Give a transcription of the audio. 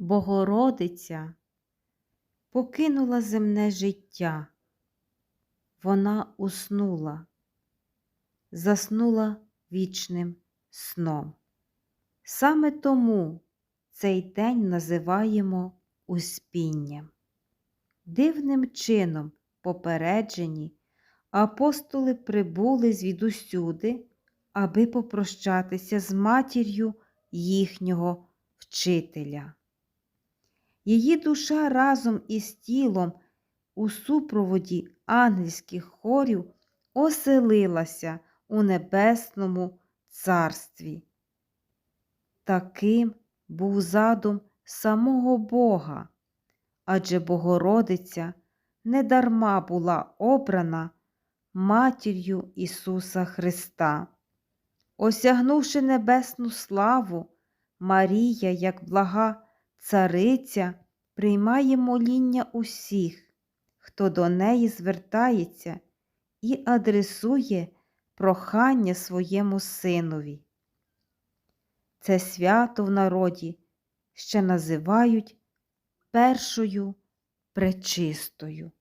Богородиця покинула земне життя. Вона уснула, заснула вічним сном. Саме тому цей день називаємо Успінням. Дивним чином попереджені апостоли прибули звідусюди, аби попрощатися з матір'ю їхнього вчителя. Її душа разом із тілом у супроводі ангельських хорів оселилася у небесному царстві. Таким був задум самого Бога, адже Богородиця недарма була обрана матір'ю Ісуса Христа. Осягнувши небесну славу, Марія, як блага цариця, приймає моління усіх, хто до неї звертається і адресує прохання своєму синові. Це свято в народі ще називають першою пречистою.